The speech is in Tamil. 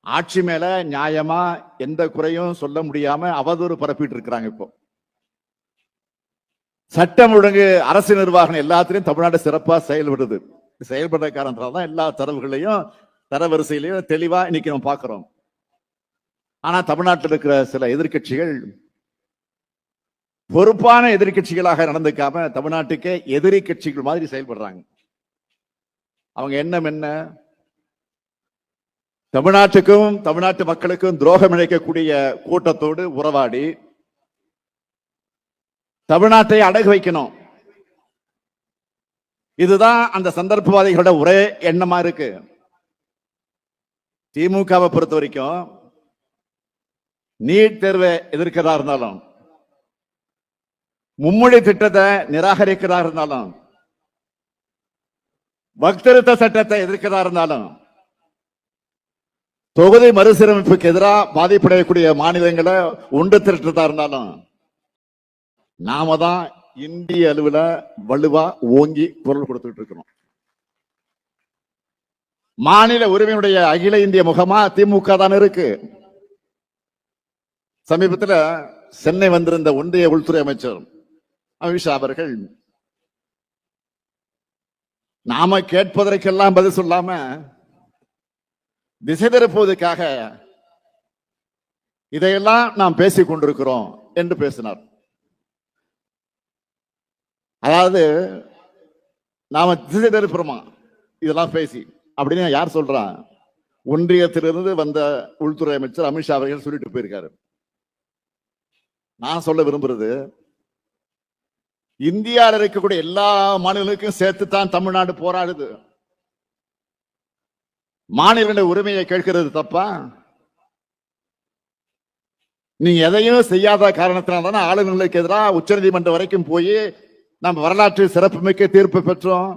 ஆட்சி மேல நியாயமா எந்த குறையும் சொல்ல முடியாம அவதூறு பரப்பிட்டு இருக்கிறாங்க இப்போ. சட்டம் ஒழுங்கு அரசு நிர்வாகம் எல்லாத்திலையும் தமிழ்நாடு சிறப்பா செயல்படுது. செயல்படுற காரணத்தால தான் எல்லா தரவுகளையும் தரவரிசையிலையும் தெளிவா இன்னைக்கு நம்ம பார்க்கிறோம். ஆனா தமிழ்நாட்டில் இருக்கிற சில எதிர்க்கட்சிகள் பொறுப்பான எதிர்க்கட்சிகளாக நடந்துக்காம தமிழ்நாட்டுக்கே எதிரி கட்சிகள் மாதிரி செயல்படுறாங்க. அவங்க எண்ணம் என்ன? தமிழ்நாட்டுக்கும் தமிழ்நாட்டு மக்களுக்கும் துரோகம் இழைக்கக்கூடிய கூட்டத்தோடு உறவாடி தமிழ்நாட்டை அடகு வைக்கணும். இதுதான் அந்த சந்தர்ப்பவாதிகளோட ஒரே எண்ணமா இருக்கு. திமுகவை பொறுத்த வரைக்கும் நீட் தேர்வை எதிர்க்கிறதா இருந்தாலும் மும்மொழி திட்டத்தை நிராகரிக்கிறதா இருந்தாலும் பக்திருத்த சட்டத்தை எதிர்க்கிறதா இருந்தாலும் தொகுதி மறுசீரமைப்புக்கு எதிராக பாதிப்படையக்கூடிய மாநிலங்களை ஒன்று திரட்டுறதா இருந்தாலும் நாம தான் இந்திய அளவுல வலுவா ஓங்கி குரல் கொடுத்துட்டு இருக்கிறோம் மாநில உரிமையுடைய அகில இந்திய முகமா திமுக தான் இருக்கு. சமீபத்தில் சென்னை வந்திருந்த ஒன்றிய உள்துறை அமைச்சர் அமித்ஷா அவர்கள் நாம கேட்பதற்கெல்லாம் பதில் சொல்லாம திசை திருப்புவதற்காக இதையெல்லாம் நாம் பேசிக் கொண்டிருக்கிறோம் என்று பேசினார். அதாவது நாம திசை திருப்புறோமா? இதெல்லாம் பேசி. அப்படின்னு யார் சொல்றான் ஒன்றியத்திலிருந்து வந்த உள்துறை அமைச்சர் அமித்ஷா அவர்கள் சொல்லிட்டு போயிருக்காரு. நான் சொல்ல விரும்புறது இந்தியாவில் இருக்கக்கூடிய எல்லா மாநிலங்களுக்கும் சேர்த்து தான் தமிழ்நாடு போராடுது. மாநில உரிமையை கேட்கிறது தப்பா? நீ எதையும் செய்யாத காரணத்தினால தானே ஆளுநர்களுக்கு எதிராக உச்சநீதிமன்றம் வரைக்கும் போய் நம்ம வரலாற்று சிறப்புமிக்க தீர்ப்பு பெற்றோம்.